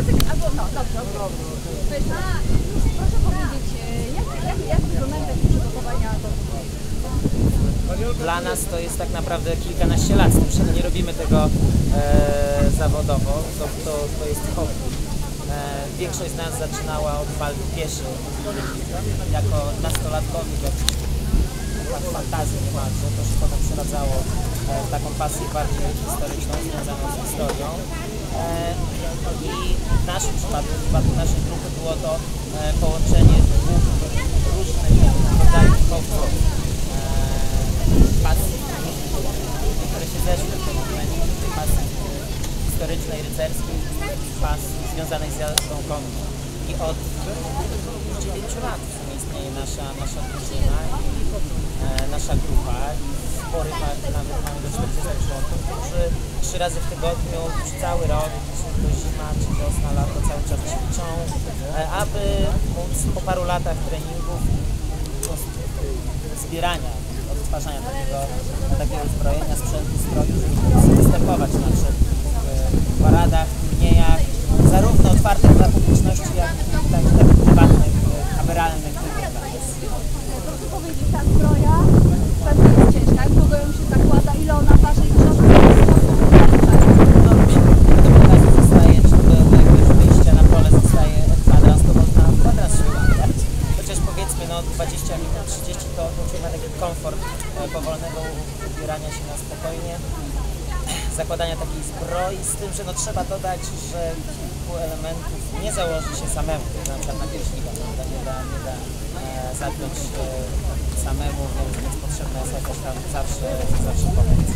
Jacek, albo no, dobrze, okej. Proszę powiedzieć, e, jak, jak, jak wyglądają takie przygotowania do Dla nas to jest tak naprawdę kilkanaście lat, nie robimy tego e, zawodowo, to, to, to jest hobby. E, większość z nas zaczynała od walki pieszych jako nastolatkowie, jak tak fantazji niemalże, to się potem przeradzało e, w taką pasję bardziej historyczną, związaną z historią. E, I w naszym przypadku, w przypadku naszej grupy było to e, połączenie dwóch różnych rodzajów hobby. E, pasji, które się zeszły w tym momencie, pasji historycznej, rycerskiej, pasji związanej z jazdą konną. I od 9 lat nasza, nasza drużyna i e, nasza grupa. Spory nawet mamy do 40 członków, którzy trzy razy w tygodniu, przez cały rok, czy zima, czy wiosna, lato, cały czas ćwiczą, e, aby móc po paru latach treningów, zbierania, odtwarzania takiego, takiego uzbrojenia, sprzętu, stroju, żeby występować na przykład w paradach, turniejach, zarówno otwartych dla publiczności, jak i tak, takich prywatnych, e, kameralnych turniejach. Proszę powiedzieć, ta zbroja pewnie jest ciężka, jak długo ją się zakłada, ile ona waży i czy ona No, do pokazu zostaje, czy do jakiegoś wyjścia na pole zostaje kwadrans, to można w kwadrans się ubierać. Chociaż powiedzmy, no 20 minut, 30 to ma taki komfort e, powolnego ubierania się na spokojnie. Zakładania takiej zbroi, z tym, że no trzeba dodać, że kilku elementów nie założy się samemu, na przykład na pierśnika, prawda, nie da, nie da e, zapiąć e, samemu, więc, więc potrzebna jest jakaś tam zawsze, zawsze pomoc.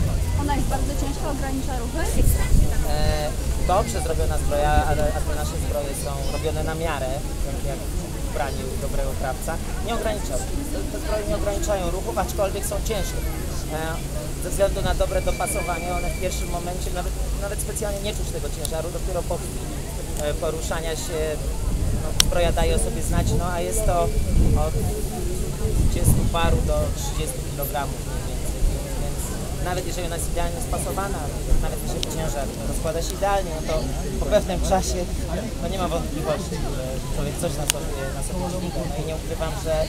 Ona jest bardzo ciężka, ogranicza ruchy. E, dobrze zrobiona zbroja, ale, ale nasze zbroje są robione na miarę, jak, jak w ubraniu dobrego krawca. Nie ogranicza. Te, zbroje nie ograniczają ruchów, aczkolwiek są ciężkie. E, ze względu na dobre dopasowanie, one w pierwszym momencie nawet, nawet specjalnie nie czuć tego ciężaru, dopiero po chwili e, poruszania się no, zbroja daje o sobie znać, no a jest to od 20 paru do 30 kg mniej więcej, więc nawet jeżeli ona jest idealnie spasowana, nawet jeżeli ciężar rozkłada się idealnie, no to po pewnym czasie no nie ma wątpliwości, że człowiek coś na sobie, na sobie dźwiga. No i nie ukrywam, że e,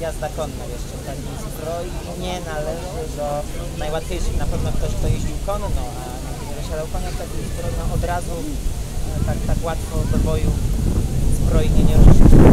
jazda konna jeszcze w takiej zbroi nie należy do najłatwiejszych. Na pewno ktoś, kto jeździł konno, a nie wysiadał konia w takiej zbroi, no od razu e, tak, tak łatwo do boju zbroi nie, nie ruszy.